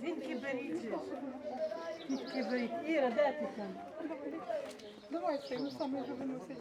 Дзвінки беріть. Дзвінки беріть. Іра, де ти там? Давай ще, ну саме вже виносить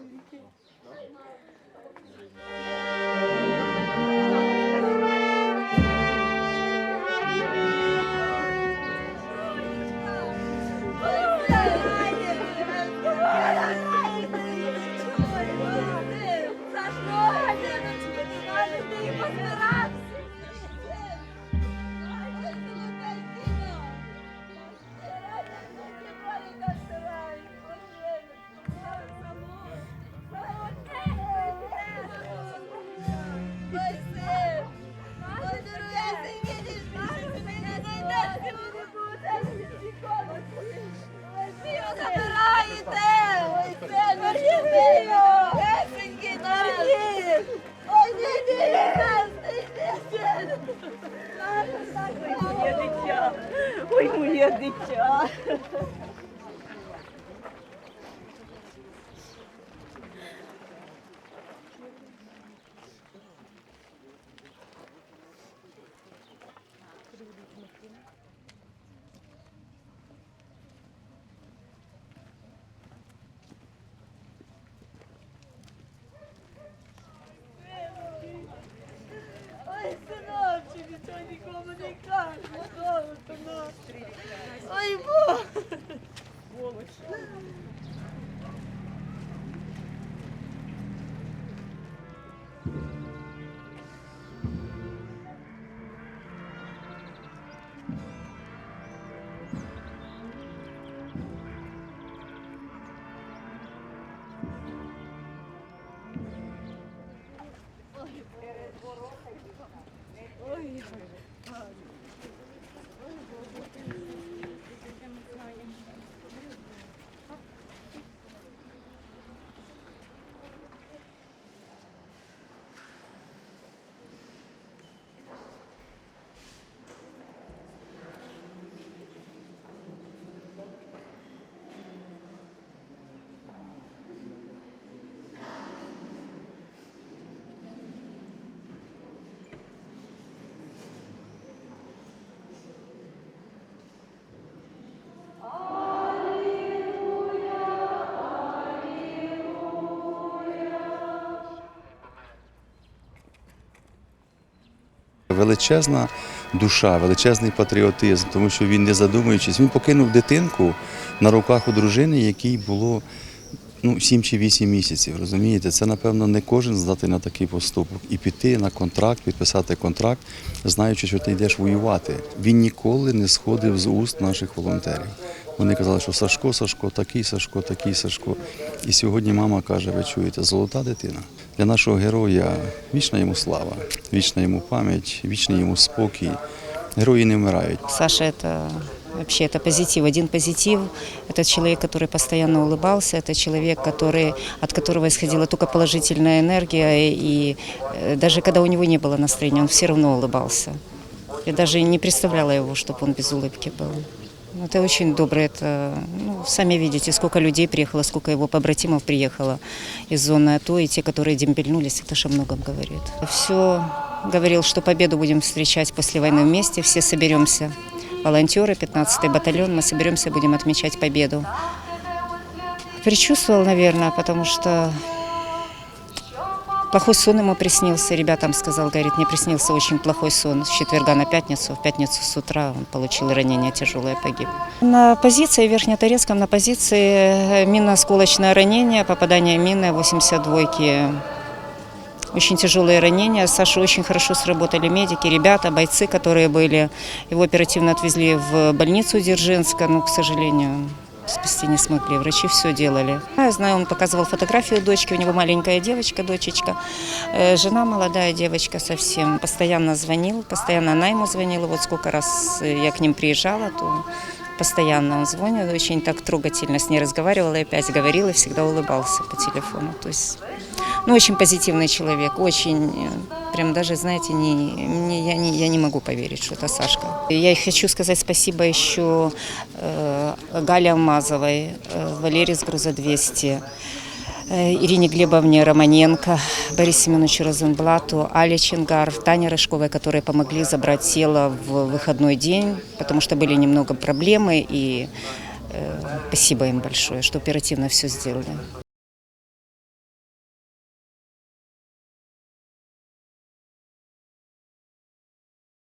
Ay, Величезна душа, величезний патріотизм, тому що він, не задумуючись, він покинув дитинку на руках у дружини, якій було ну, 7 чи 8 місяців. Розумієте, це, напевно, не кожен здатний на такий поступок. І піти на контракт, підписати контракт, знаючи, що ти йдеш воювати. Він ніколи не сходив з уст наших волонтерів. Вони казали, що Сашко, Сашко, такий Сашко, такий Сашко. І сьогодні мама каже: ви чуєте, золота дитина. Для нашого героя вічна йому слава, вічна йому пам'ять, вічний йому спокій. Герої не вмирають. Саша это вообще это позитив, один позитив. Это человек, который постоянно улыбался, это человек, который, от которого исходила только положительная энергия. И э, даже когда у него не было настроения, он все равно улыбался. Я даже не представляла его, чтобы он без улыбки был. Ну, Это очень добро. Это, ну, сами видите, сколько людей приехало, сколько его побратимов приехало из зоны АТО, и те, которые дембельнулись, это же о многом говорит. Все говорил, что победу будем встречать после войны вместе, все соберемся. Волонтеры, 15-й батальон, мы соберемся, будем отмечать победу. Причувствовал, наверное, потому что плохой сон ему приснился. Ребятам сказал, говорит, мне приснился очень плохой сон. С четверга на пятницу, в пятницу с утра он получил ранение тяжелое, погиб. На позиции, Верхнеторецком, на позиции минно-осколочное ранение, попадание мины 82-ки. Очень тяжелые ранения. Сашу очень хорошо сработали медики, ребята, бойцы, которые были. Его оперативно отвезли в больницу Дзержинска, но, к сожалению, спасти не смогли. Врачи все делали. Я знаю, он показывал фотографию дочки, у него маленькая девочка, дочечка. Э, Жена молодая девочка совсем. Постоянно звонил, постоянно она ему звонила. Вот сколько раз э, я к ним приезжала, то постоянно он звонил. Очень так трогательно с ней разговаривала, и опять говорил, и всегда улыбался по телефону. То есть, ну, очень позитивный человек, очень, э, прям даже, знаете, не, мне, я, не, я не могу поверить, что это Сашка. Я и хочу сказать спасибо еще э, Гале Алмазовой, э, Валерии с груза 200, э, Ирине Глебовне Романенко, Борису Семеновичу Розенблату, Але Чингар, Тане Рыжковой, которые помогли забрать тело в выходной день, потому что были немного проблемы, и э, спасибо им большое, что оперативно все сделали.